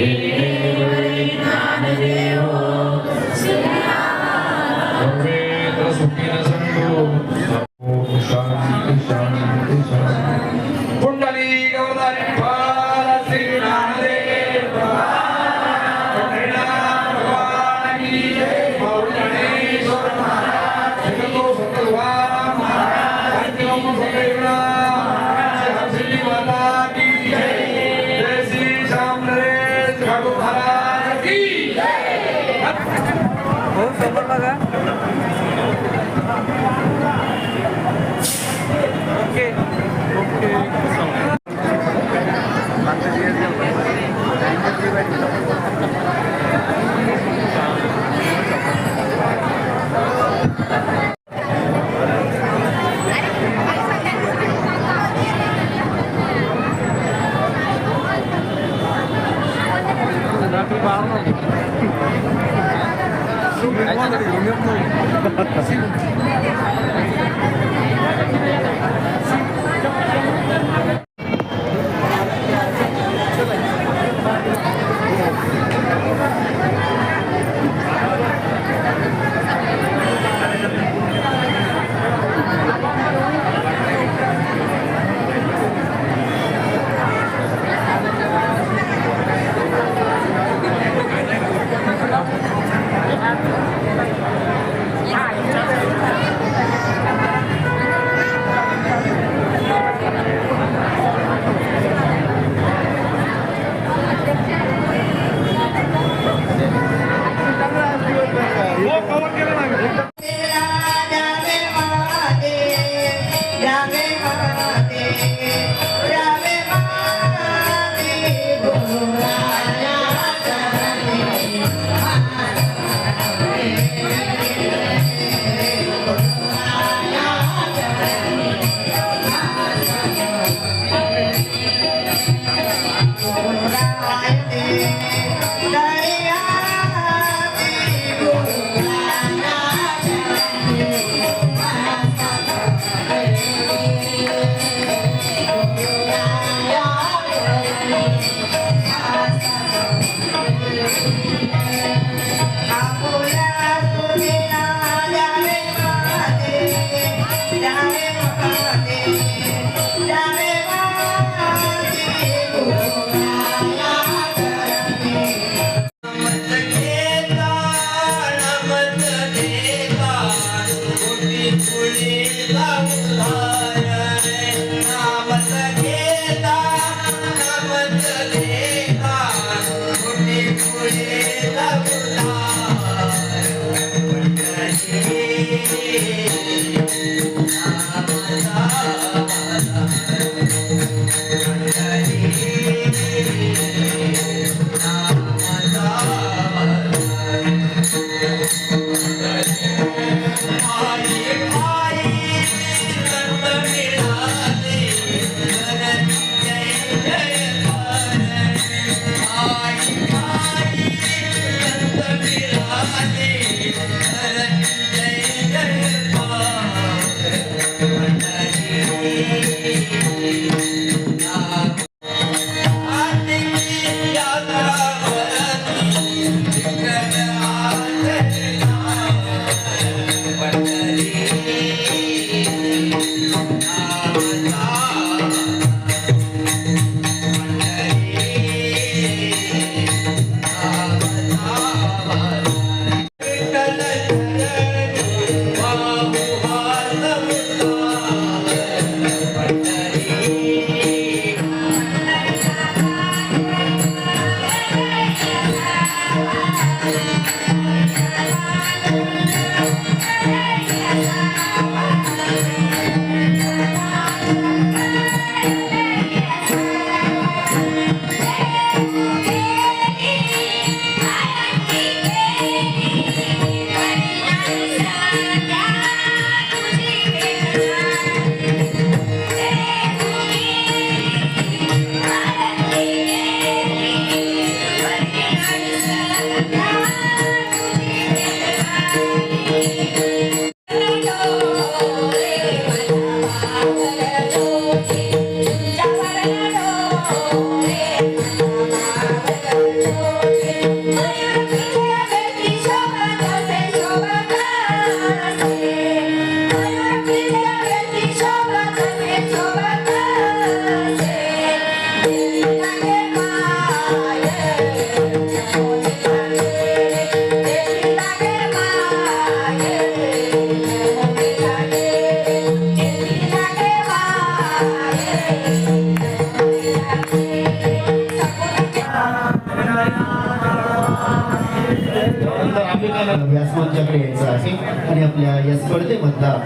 Amen. बघा. Okay. Okay. आता 영화를 영역도 지금 Yeah. love. आहे आणि आपल्या या स्पर्धेमधला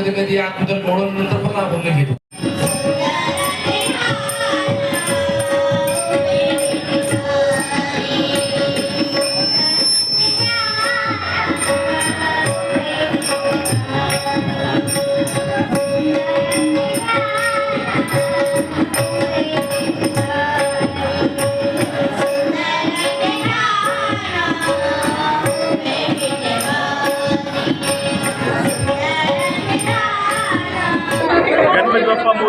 कधी कधी अगोदर मोडून नंतर पण आपण घेतो.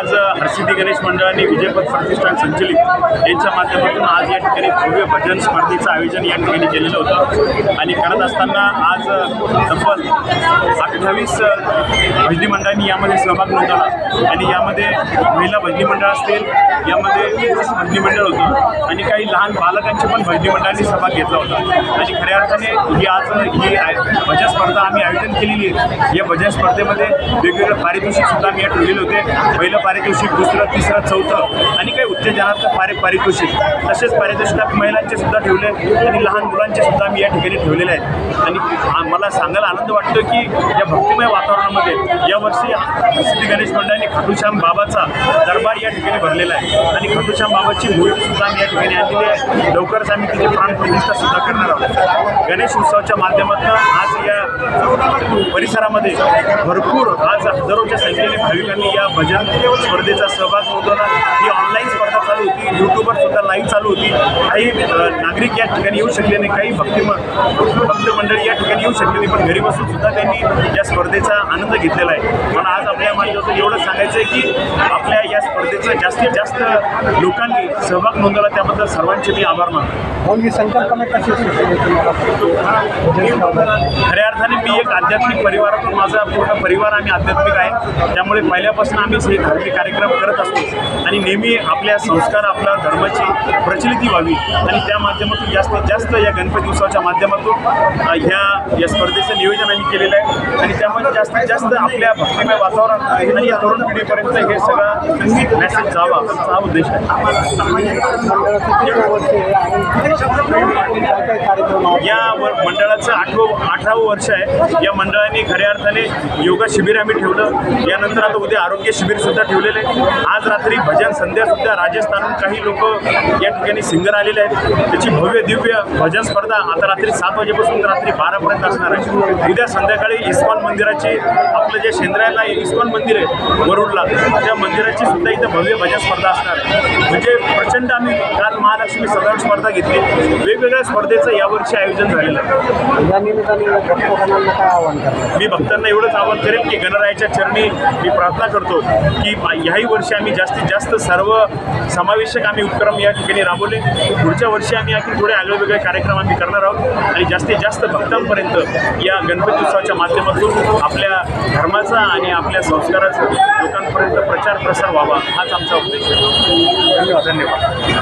आज हरसिद्धी गणेश मंडळाने विजयपथ प्रतिष्ठान संचलित यांच्या माध्यमातून आज या ठिकाणी भव्य भजन स्पर्धेचं आयोजन या ठिकाणी केलेलं होतं. आणि करत असताना आज तब्बल अठ्ठावीस भजनी मंडळांनी यामध्ये सहभाग नोंदवला. आणि यामध्ये महिला भजनी मंडळ असतील यामध्ये पुरुष भजनी मंडळ होतं आणि काही लहान बालकांचे पण भजनी मंडळांनी सहभाग घेतला होता. आणि खऱ्या अर्थाने ही आज ही आय- भजन स्पर्धा आम्ही आयोजन केलेली आहे. या भजन स्पर्धेमध्ये वेगवेगळे पारितोषिकसुद्धा आम्ही या ठेवलेले होते. पहिलं पारितोषिक दुसरं तिसरं चौथं आणि काही उत्तेजनार्थ पारि पारितोषिक. तसेच पारितोषिकात महिलांचे सुद्धा ठेवले आणि लहान मुलांचे सुद्धा आम्ही या ठिकाणी ठेवलेले आहेत. आणि मला सांगायला आनंद वाटतो की या भक्तिमय वातावरणामध्ये यावर्षी सिद्धी गणेश मंडळाने खाटूश्याम बाबाचा दरबार या ठिकाणी भरलेला आहे. आणि खाटूश्याम बाबाची मूर्ती सुद्धा आम्ही या ठिकाणी आणलेली आहे. लवकरच आम्ही तिची प्राणप्रतिष्ठा सुद्धा करणार आहोत. गणेश उत्सवाच्या माध्यमातून आज या परिसरामध्ये भरपूर आज हजारोच्या संख्येने भाविकांनी या भजन स्पर्धेचा सहभाग ना ही ऑनलाईन स्पर्धा चालू होती. यूट्यूबवर सुद्धा लाईव्ह चालू होती. काही नागरिक या ठिकाणी येऊ शकले नाही. काही भक्ती भक्त मंडळी या ठिकाणी येऊ शकले नाही. पण घरी बसून सुद्धा त्यांनी या स्पर्धेचा आनंद घेतलेला आहे. मला आज आपल्या माध्यमातून एवढं सांगायचं आहे की आपल्या या स्पर्धेचं जास्तीत जास्त लोकांनी सहभाग नोंदवला. त्याबद्दल सर्वांचे मी आभार मानतो. ही संकल्पना कशी खऱ्या अर्थाने मी एक आध्यात्मिक परिवारातून माझा पूर्ण परिवार आम्ही आध्यात्मिक आहे. त्यामुळे पहिल्यापासून आम्ही हे धार्मिक कार्यक्रम करत असतो. आणि नेहमी आपल्या संस्कार आपल्या धर्माची प्रचलिती व्हावी आणि त्या माध्यमातून जास्तीत जास्त या गणपती उत्सवाच्या माध्यमातून ह्या या स्पर्धेचं नियोजन आम्ही केलेलं आहे. आणि त्यामध्ये जास्तीत जास्त आपल्या भक्तिमय वातावरण आणि या तरुण पिढीपर्यंत हे सगळं मेसेज जावा हा उद्देश आहे. या व- मंडळाचं आठवं अठरावं वर्ष आहे. या मंडळाने खऱ्या अर्थाने योगा शिबिर आम्ही ठेवलं. यानंतर आता उद्या आरोग्य शिबिर सुद्धा ठेवलेलं आहे. आज रात्री भजन संध्या सुद्धा राजस्थानहून काही लोक या ठिकाणी सिंगर आलेले आहेत. त्याची भव्य दिव्य भजन स्पर्धा आता रात्री सात वाजेपासून रात्री बारापर्यंत असणार आहे. उद्या संध्याकाळी इस्कॉन मंदिराची आपलं जे शेंद्रायला इस्कॉन मंदिर आहे वरुडला त्या मंदिराची सुद्धा इथं भव्य भजन स्पर्धा असणार आहे. म्हणजे प्रचंड आम्ही काल महालक्ष्मी सजावट स्पर्धा घेतली. वेगवेगळ्या स्पर्धेचं यावर्षी आयोजन झालेलं आहे. मी भक्तांना एवढंच आवाहन करेन की गणरायाच्या चरणी मी प्रार्थना करतो की ह्याही वर्षी आम्ही जास्तीत जास्त सर्व समावेशक आम्ही उपक्रम या ठिकाणी राबवले. पुढच्या वर्षी आम्ही आणखी थोडे आगळेवेगळे कार्यक्रम आम्ही करणार आहोत. आणि जास्तीत जास्त भक्तांपर्यंत या गणपती उत्सवाच्या माध्यमातून आपल्या धर्माचा आणि आपल्या संस्काराचा लोकांपर्यंत प्रचार प्रसार व्हावा हाच आमचा उद्देश आहे. धन्यवाद.